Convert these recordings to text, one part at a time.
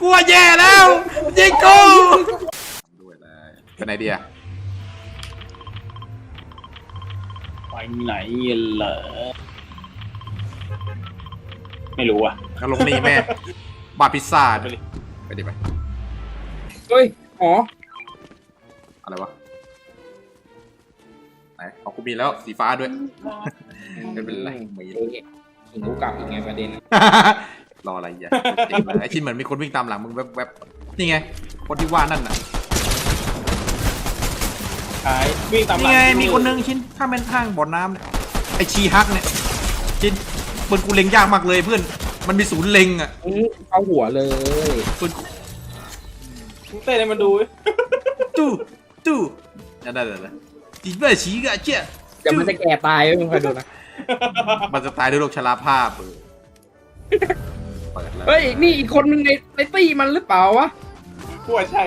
กลัวแย่แล้วยิงกูด้วยเลยไปไหนดีอะไปไหนเหรอไม่รู้อะงั้นลงนี่แม่บาร์พิซซ่าไปเลยไปดิไปเฮ้ยอ๋ออะไรวะไหนเอากูมีแล้วสีฟ้าด้วยไม่เป็นไรไม่เออหิงกูกลับอีกไงประเด็น รออะไรอย่าเต็มเลยไอชิ้นเหมือนมีคนวิ่งตามหลังมึงแวบๆนี่ไง คนที่ว่านั่นน่ะ ขายวิ่งตามหลันี่ไง มีคนนึงชิ้นข้ามเป็นข้างบ่อน้ำเนี่ยไอชีฮักเนี่ย ชิ้นปืนกูเล็งยากมากเลยเพื่อน มันมีศูนย์เล็งอะอื้อเข้าหัวเลยปืนมึงเต้นให้มันดูดิตู้ตู้นั่นนั่นนั่นจีบฉีกะเจ้าเดี๋ยวมันจะแก่ตายเว้ยมึงคอยดูนะมันจะตายด้วยโรคชราภาพเออ เปิดแล้วเฮ้ยนี่อีกคนนึงในในตี้มันหรือเปล่าวะกูว่าใช่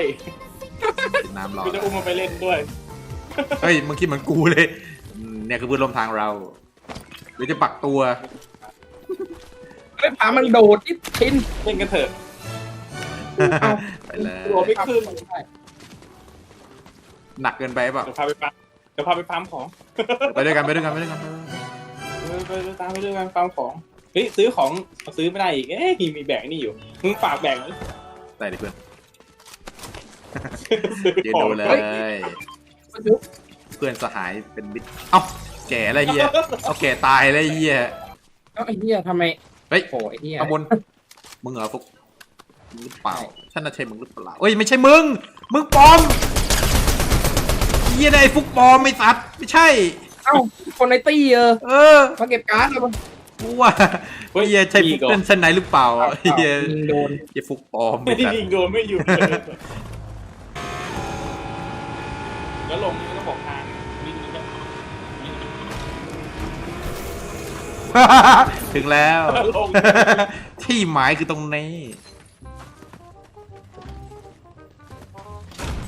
กินน้ำรอกูจะอุ้มมันไปเล่นด้วย เฮ้ยมึงคิดเหมือนกูเลยอืมเนี่ยคือเพื่อนร่วมทางเราหรือจะปักตัวเฮ้ยพามันโดดที่ทินเล่นกันเถอะไปเลยตัวไม่ขึ้นหนักเกินไปเปล่าเดี๋ยวพาไปปั๊มเดี๋ยวพาไปปั๊มของ ไปด้วยกันไปด้วยกันไปด้วยกันไปด้วยกันเออไปไปตามไปเรื่องการปั๊มของ เฮ้ยซื้อของซื้อไม่ได้อีก เอ๊ะมีมีแบ่งนี่อยู่มึงฝากแบ่งไว้ได้เลยเพื่อนซื้อยืนของดูเลยมันยุบเพื่อนสหายเป็นมิตรเอ้าแก่อะไรเฮียเอาแก่ตายอะไรเฮียเอ้าไอ้เหี้ยทำไมเฮ้ยโอ้ไอ้เหี้ยข้างบนมึงเหรอฟุกมึงหรือเปล่าฉันน่าใช่มึงหรือเปล่าเอ้ยไม่ใช่มึง มึงปลอมเฮียได้ไอ้ฟุกปลอมไม่สัตว์ไม่ใช่ เอ้าคนในตี้เออเออมาเก็บการ์ดแล้วมัน กูว่าเฮียใช่ฟุกเล่นเส้นไหนหรือเปล่าเฮียยิงโดน เฮียฟุกปลอมไม่ไม่ได้สัตว์ยิงโดนไม่อยู่ แล้วลงนี่ต้องบอกทางวิ่งนี่ก็ถึงแล้วลงที่หมายคือตรงนี้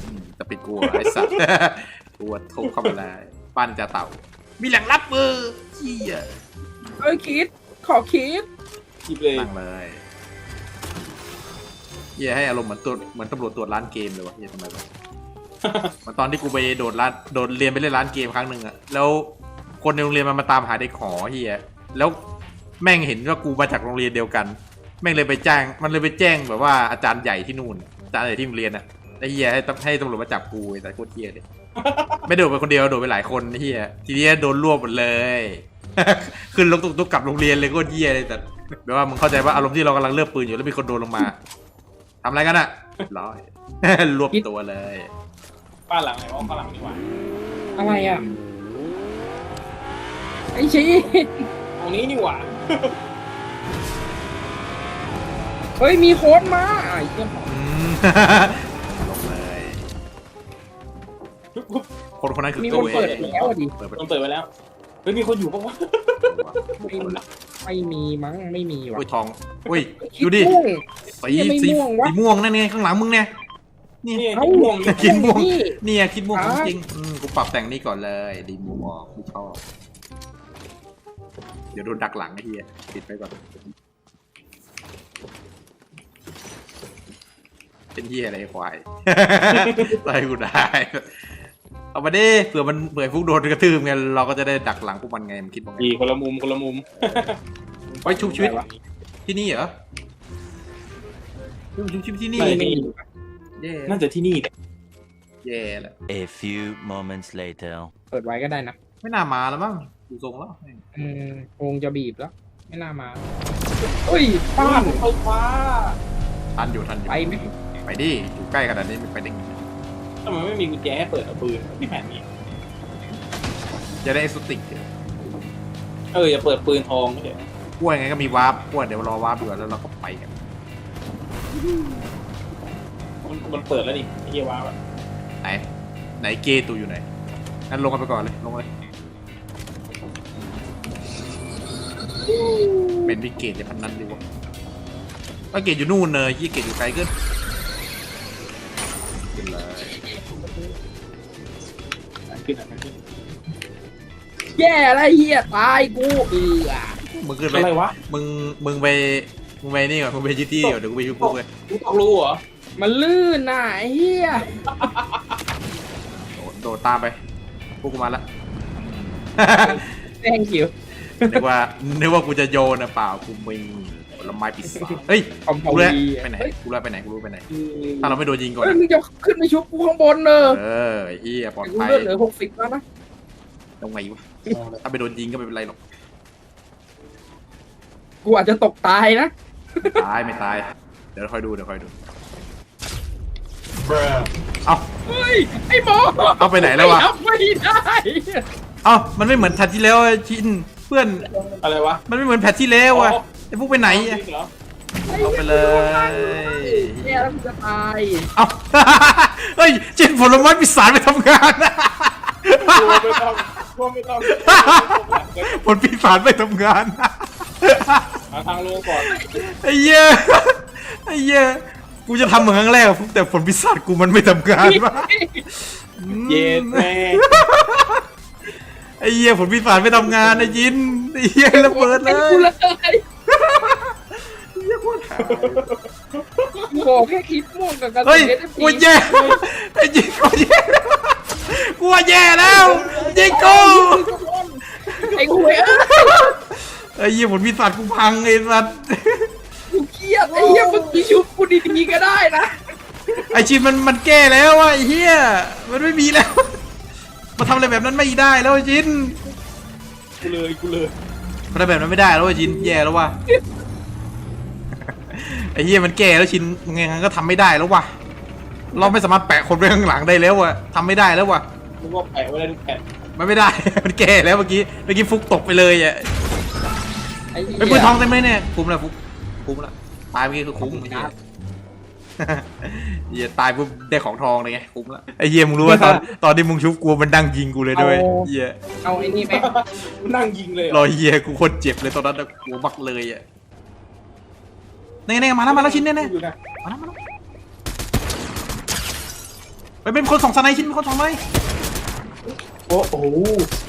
อืมจะปิดกูเหรอไอ้สัตว์กูว่าทุบเข้ามาเลยปั้นจะเต่า มีแหล่งรับมือเฮียเอ้ยคิด ขอคิดหยิบเลยนั่งเลยเฮียให้อารมณ์เหมือนตัวเหมือนตำรวจตรวจร้านเกมเลยวะเฮียทำไมวะ เหมือนตอนที่กูไปโดดร้านโดดเรียนไปเล่นร้านเกมครั้งหนึ่งอะแล้วคนในโรงเรียนมันมาตามหาเด็กหอเฮียแล้วแม่งเห็นว่ากูมาจากโรงเรียนเดียวกัน แม่งเลยไปแจ้งมันเลยไปแจ้งแบบว่าอาจารย์ใหญ่ที่นู่นอาจารย์ใหญ่ที่โรงเรียนอะไอ้เฮียให้ตำให้ตำรวจมาจับกูไอ้แต่โคตรเฮียเลย ไม่โดดไปคนเดียวโดดไปหลายคนไอ้เฮียทีนี้โดนรวบหมดเลย ขึ้นรถตุ๊กๆกลับโรงเรียนเลยโคตรเฮียเลยแต่แบบว่ามึงเข้าใจว่าอารมณ์ที่เรากำลังเลือกปืนอยู่แล้วมีคนโดนลงมาทำอะไรกันอะเรียบร้อย รวบตัวเลย บ้านหลังไหนวะบ้านหลังนี่หว่าอะไรอะ ไอ้ชี้ตรงนี้นี่หว่าเฮ้ยมีโค้ดมาไอ้เหี้ยอืม ลงเลยคนคนนั้นคือมีตัคนวเอเปิดงแล้วอะดิเปิดประต้ตูองเปิดไว้แล้ว เฮ้ยมีคนอยู่ปะวะไม่ไม่มีมั้งไม่มีว่ะอุ้ยทองอุ้ยคิดูดิม่วง สียังไม่สีม่วงวะ สีม่วงนั่นไงข้างหลังมึงเนี่ยนี่นี่เอ้าม่วงคิดม่วงนี่ เนี่ยคิดม่วงของอะจริงอืมกูปรับแต่งนี่ก่อนเลยดีมุมออกไม่ชอบเดี๋ยวโดนดักหลังไอ้เหี้ยปิดไปก่อนเป็นเหี้ยอะไรควาย ไล่กูได้ เอามาดิเผื่อมันเผื่อพวกโดนกระทืบไงเราก็จะได้ดักหลังพวกมันไงมันคิดว่าไงดีคนละมุมคนละมุมไว้ชุบชีวิตที่นี่เหรอชุบชีวิตที่นี่ไม่นี่แย่น่าจะที่นี่แหละแย่แล้ว A few moments later. เปิดไว้ก็ได้นะ ไม่น่ามาแล้วมั้งดูทรงแล้วอืมวงจะบีบแล้ว ไม่น่ามาเฮ้ยป้าบ้านนไฟฟ้าทันอยู่ทันอยู่ไปไหมไปดิอยู่ใกล้ขนาดนี้ไม่ไปได้ไง ทำไมไม่มีกุญแจให้เปิดเอาปืนไม่แผ่นนี้จะได้เอ็กซ์ติกเอออย่าเปิดปืนทองไม่ใช่กล้วยไงก็มีวาร์ปกล้วยเดี๋ยวรอวาร์ปดูแล้วเราก็ไปกันมันมันเปิดแล้วนี่ไอ้เฮียว้าวอะไหนไหนเกตูอยู่ไหนงั้นลงกันไปก่อนเลยลงเลยเป็นวิกเกตจะพันนั้นดีวะวิกเกตอยู่นู่นเนยยี่เกตอยู่ไกลเกินขึ้นเลย ขึ้นอะขึ้นแย่อะไรเฮียตายกูเอือมึงขึ้นไปอะไรวะมึงมึงไปมึงไปนี่ก่อนมึงไปยึดที่เดี๋ยวเดี๋ยวกูไปยุบพวกเลยมึงตกรูเหรอมันลื่นน่ะไอ้เฮียโดดโดดตามไปพวกกูมาละแม่งคิวนึกว่านึกว่ากูจะโยนนะเปล่ากูมีผ ลไม้ปีศาจเฮ้ยคอมพากูรู้แล้ววีไปไหนเฮ้ยกูรู้แล้วไปไหนกูรู้ไปไหนอืมถ้าเราไม่โดนยิงก่อนเฮ้ยนะมึงจะขึ้นไปชุบกูข้างบนเนอะเออไอ้เหี้ยปลอดกูภัยเลือดเหลือหกสิบแล้วนะตรงไหนวะถ้าไปโดนยิงก็ไม่เป็นไรหรอกกูอาจจะตกตายนะไม่ตายไม่ตายเดี๋ยวคอยดูเดี๋ยวคอยดู เอาเฮ้ยไอ้หมอเอาไปไหนแล้ววะเอาไม่ได้เอ้ามันไม่เหมือนแพทที่แล้วอะชินเพื่อนอะไรวะ มันไม่เหมือนแพทที่แล้วอะ ไอ้พวกไปไหนจอะริงเหรอเอาไปเลยเนี่ยแล้วมึงจะตายเอาเฮ้ยจินผลไม้ปีศาจไปทำงานนะกลัวไม่ต้องกลัวไม่ต้องผลปีศาจไปทำงาน หาทางลงก่อนไอ้เหี้ยไอ้เหี้ยกูจะทำเหมือนครั้งแรกอะแต่ผลปีศาจกูมันไม่ทำงานวะเย็นแม่ไอ้เหี้ยผลปีศาจไม่ทำงานไอ้ยินไอ้เหี้ยระเบิดเลไอ้ยกูเลย บอกแค่คลิปม่วงกับกระสุเฮ้ยนเอกูแย่ไอ้ยิงกูแย่กูว่าแย่แล้วยิงกูไอ้กูเอ้ยไอ้เหี้ยผลปีศาจกูพังไอ้สัสกูเครียดไอ้เหี้ยมึงมีชุบกูดีๆก็ได้นะไอ้ชินมันมันแก้แล้วอะไอ้เหี้ยมันไม่มีแล้วมาทำอะไรแบบนั้นไม่ได้แล้วไอ้ชินกูเลยกูเลยมันทำแบบนั้นไม่ได้แล้วไอ้ชินแย่แล้วว่ะ ไอ้เหี้ยมันแก้แล้วชินไงงั้นก็ทำไม่ได้แล้วว่ะเราไม่สามารถแปะคนไว้ข้างหลังได้แล้วอะทำไม่ได้แล้วว่ะมึงก็แปะไว้ได้ทุกแผ่นมันไม่ได้ มันแก้แล้วเมื่อกี้เมื่อกี้ฟุกตกไปเลยอะไอ้เหี้ยไปปืนทองเต็มเลยเนี่ยคุ้มแล้วฟุกคุ้มแล้วตายเมื่อกี้คือคุ้มไอ้เหี้ยเหี้ยตายปุ๊บได้ของทองเลยไงคุ้มแล้วไอ้เหี้ยมึงรู้ว่าตอนตอนที่มึงชุบกูมันดังยิงกูเลยด้วยเหี้ยเอาไอ้นี่ไหมกูนั่งยิงเลยเหรรออยเหี้ยกูโคตรเจ็บเลยตอนนั้นน่ะกูบักเลยอะ นี่นี่มาแล้วมาแล้วชิ้นเนี่ยเนี่ยอยู่นะมาแล้วมาแล้วไปเป็นคนสองสไนด์ชิ้นเป็นคนสองสไนด์โอ้โห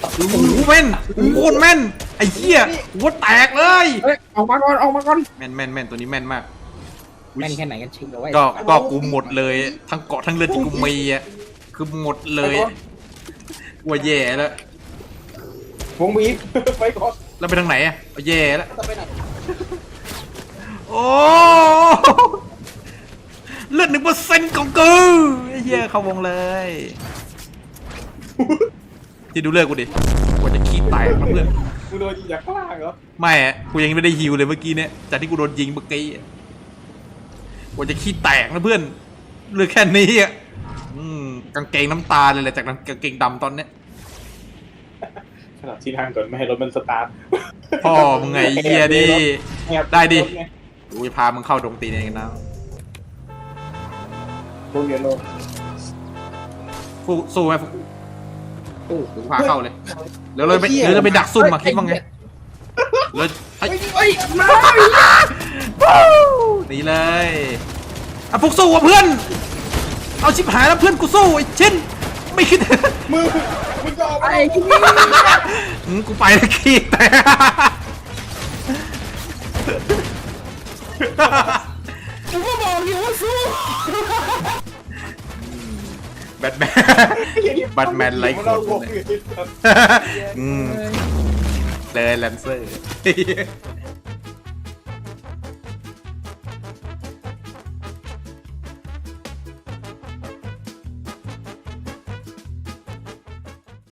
โอ้โหแม่นโอ้โหโคตรแม่นไอ้เหี้ยหัวแตกเลยเฮ้ยออกมาก่อนออกมาก่อนแม่นแม่นแม่นตัวนี้แม่นมากอุ๊ยแม่นแค่ไหนกันชิงเอาไว้ก็ก็กูหมดเลยทั้งเกาะทั้งเรือที่กูมีอะคือหมดเลยกลัวแย่แล้ววงบีบไปก่อนแล้วไปทางไหนอะเอาแย่แล้วจะไปไหนโอ้เลือดหนึ่งเปอร์เซ็นต์ของกูไอ้เหี้ยเข้าวงเลยที่ดูเลือดกูดิกว่าจะขี้แตกนะเพื่อนกูโดนยิงจากข้างล่างเหรอไม่อะกูยังไม่ได้ฮิวเลยเมื่อกี้เนี่ยจากที่กูโดนยิงเมื่อกี้อะกว่าจะขี้แตกนะเพื่อนเลือดแค่นี้อะอืมกางเกงน้ำตาเลยแหละจากนั้นกางเกงดำตอนเนี้ยขนาดที่ทางก่อนไม่ให้รถมันสตาร์ทพ่อมึงไงไอ้เหี้ยดิแอบได้ดิรถง กูจะพามึงเข้าดงตีนเองนะโรงเรียนโลกฟูสู้ไหมฟูโอ้โหกูพาเข้าเลยเดี๋ยวเลยไปเดี๋ยวเลยไปดักซุ่มมาคิดว่าไงเลยไอ้เฮ้ยมาหนีเลยอะฟุกสู้ว่ะเพื่อน เอาชิบหายแล้วเพื่อนกูสู้ไอ้ชิ้นไม่คิดมือมึงจะออกไอ้ที่อืมกูไปแล้วขี้แต่ กูก็บอกอยู่ว่าสู้แบทแมนบัตแมนไลค์มัคนเอานวงเลยอยู่อืมเลยแลนเซอร์